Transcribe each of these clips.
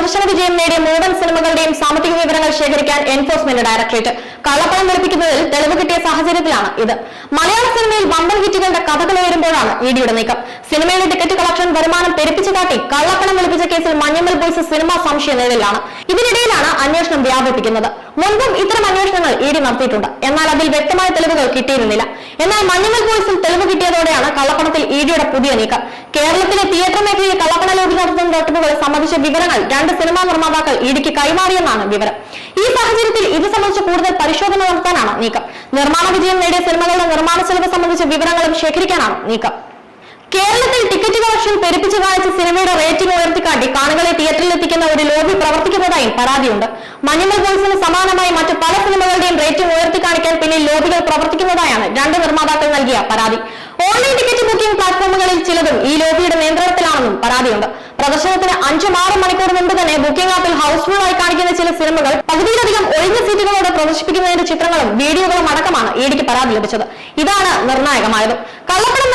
പ്രദർശന വിജയം നേടിയ മുഴുവൻ സിനിമകളുടെയും സാമ്പത്തിക വിവരങ്ങൾ ശേഖരിക്കാൻ എൻഫോഴ്സ്മെന്റ് ഡയറക്ടറേറ്റ് കള്ളപ്പണം വെളുപ്പിക്കുന്നതിൽ തെളിവ് കിട്ടിയ സാഹചര്യത്തിലാണ് ഇത്. മലയാള സിനിമയിൽ വമ്പൻ ഹിറ്റുകളുടെ കഥകൾ ഉയരുമ്പോഴാണ് ഇഡിയുടെ നീക്കം. സിനിമയിലെ ടിക്കറ്റ് കളക്ഷൻ വരുമാനം പെരുപ്പിച്ചു കാട്ടി കള്ളപ്പണം വെളുപ്പിച്ച കേസിൽ മഞ്ഞമ്മൽ ബോയ്സ് സിനിമ സംശയ നിഴലിലാണ്. ഇതിനിടയിലാണ് അന്വേഷണം വ്യാപിപ്പിക്കുന്നത്. മുൻപും ഇത്തരം അന്വേഷണങ്ങൾ ഇ ഡി നടത്തിയിട്ടുണ്ട്. എന്നാൽ അതിൽ വ്യക്തമായ തെളിവുകൾ കിട്ടിയിരുന്നില്ല. എന്നാൽ മഞ്ഞമ്മൽ ബോയ്സിൽ തെളിവ് കിട്ടിയതോടെയാണ് കള്ളപ്പണത്തിൽ ഇ ഡിയുടെ പുതിയ നീക്കം. കേരളത്തിലെ തിയേറ്റർ മേഖലയിൽ കള്ളപ്പണ സംബന്ധിച്ച വിവരങ്ങൾ രണ്ട് സിനിമാ നിർമ്മാതാക്കൾ ഇഡിക്ക് കൈമാറിയെന്നാണ് വിവരം. ഈ സാഹചര്യത്തിൽ ഇത് സംബന്ധിച്ച് കൂടുതൽ പരിശോധന നടത്താനാണ് നീക്കം. നിർമ്മാണ വിജയം നേടിയ സിനിമകളുടെ നിർമ്മാണ ചെലവ് സംബന്ധിച്ച വിവരങ്ങളും ശേഖരിക്കാനാണ് നീക്കം. കേരളത്തിൽ ടിക്കറ്റ് കളക്ഷൻ പെരുപ്പിച്ച് കാണിച്ച സിനിമയുടെ റേറ്റിംഗ് ഉയർത്തിക്കാട്ടി കാണികളെ തിയേറ്ററിൽ എത്തിക്കുന്ന ഒരു ലോബി പ്രവർത്തിക്കുന്നതായും പരാതിയുണ്ട്. മഞ്ഞമ്മൽ ബോയ്സിന് സമാനമായി മറ്റു പല സിനിമകളുടെയും റേറ്റിംഗ് ഉയർത്തിക്കാണിക്കാൻ പിന്നിൽ ലോബികൾ പ്രവർത്തിക്കുന്നതായാണ് രണ്ട് നിർമ്മാതാക്കൾ നൽകിയ പരാതി. ഓൺലൈൻ ടിക്കറ്റ് ബുക്കിംഗ് പ്ലാറ്റ്ഫോമുകളിൽ ചിലതും ഈ ലോബിയുടെ നിയന്ത്രണത്തിലാണെന്നും പരാതിയുണ്ട്. പ്രദർശനത്തിന് അഞ്ചും ആറും മണിക്കൂർ മുമ്പ് തന്നെ ബുക്കിംഗ് ആപ്പിൽ ഹൗസ്ഫുൾ ആയി കാണിക്കുന്ന ചില സിനിമകൾ പകുതിയിലധികം ഒഴിഞ്ഞ സീറ്റുകളോട് പ്രദർശിപ്പിക്കുന്നതിന്റെ ചിത്രങ്ങളും വീഡിയോകളും അടക്കമാണ് ഇഡിക്ക് പരാതി ലഭിച്ചത്. ഇതാണ് നിർണായകമായത്. കള്ളപ്പണം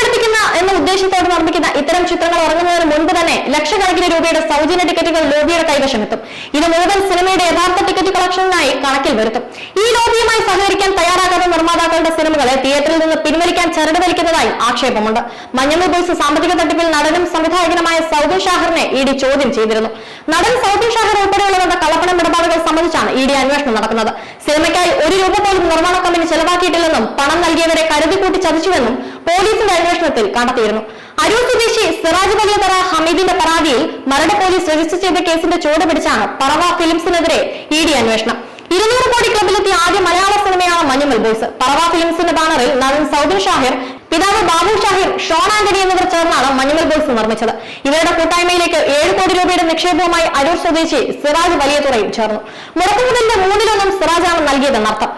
ഉദ്ദേശത്തോടെ നിർമ്മിക്കുന്ന ഇത്തരം ചിത്രങ്ങൾ ഇറങ്ങുന്നതിന് മുൻപ് തന്നെ ലക്ഷക്കണക്കിന് രൂപയുടെ സൗജന്യ ടിക്കറ്റുകൾ ലോബിയുടെ കൈവശം എത്തും ഇത് മുഴുവൻ സിനിമയുടെ യഥാർത്ഥ ടിക്കറ്റ് കളക്ഷനായി കണക്കിൽ വരുത്തും. ഈ ലോബിയുമായി സഹകരിക്കാൻ തയ്യാറാകാത്ത നിർമ്മാതാക്കളുടെ സിനിമകളെ തിയേറ്ററിൽ നിന്ന് പിൻവലിക്കാൻ ചരട് വലിക്കുന്നതായി ആക്ഷേപമുണ്ട്. മഞ്ഞമ്മ ബോയ്സ് സാമ്പത്തിക തട്ടിപ്പിൽ നടനും സംവിധായകനുമായ സൗദി ഷാഹറിനെ ഇ ഡി ചോദ്യം ചെയ്തിരുന്നു. നടൻ സൗദി ഷാഹർ ഉൾപ്പെടെയുള്ളവരുടെ കള്ളപ്പണം ഇടപാടുകൾ സംബന്ധിച്ചാണ് ഇ ഡി അന്വേഷണം നടക്കുന്നത്. സിനിമയ്ക്കായി ഒരു രൂപ പോലും നിർമ്മാണ കമ്പനി ചെലവാക്കിയിട്ടില്ലെന്നും പണം നൽകിയവരെ കരുതി കൂട്ടി ചതിച്ചുവെന്നും പോലീസിന്റെ അന്വേഷണത്തിൽ കണ്ടെത്തിയിരുന്നു. അരൂർ സ്വദേശി സിറാജ് വലിയതറ ഹമീദിന്റെ പരാതിയിൽ മരട് പോലീസ് രജിസ്റ്റർ ചെയ്ത കേസിന്റെ ചുവട് പിടിച്ചാണ് പറവ ഫിലിംസിനെതിരെ ഇ ഡി അന്വേഷണം. ഇരുന്നൂറ് കോടി ക്ലബിലെത്തിയ ആദ്യ മലയാള സിനിമയാണ് മഞ്ഞുമൽ ബോയ്സ്. പറവ ഫിലിംസിന്റെ ബാനറിൽ നടൻ സൗദിൻ ഷാഹിർ പിതാവ് ബാബു ഷാഹിർ ഷോൺ ആന്റണി എന്നിവർ ചേർന്നാണ് മഞ്ഞുമൽ ബോയ്സ് നിർമ്മിച്ചത്. ഇവരുടെ കൂട്ടായ്മയിലേക്ക് ഏഴ് കോടി രൂപയുടെ നിക്ഷേപവുമായി അരൂർ സ്വദേശി സിറാജ് വലിയതുറയും ചേർന്നു. മുടക്കുമുതലിന്റെ മൂന്നിലൊന്നും സിറാജാണ് നൽകിയതെന്നർത്ഥം.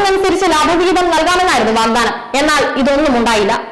അനുസരിച്ച് ലാഭവിഹിതം നൽകാമെന്നായിരുന്നു വാഗ്ദാനം. എന്നാൽ ഇതൊന്നും ഉണ്ടായില്ല.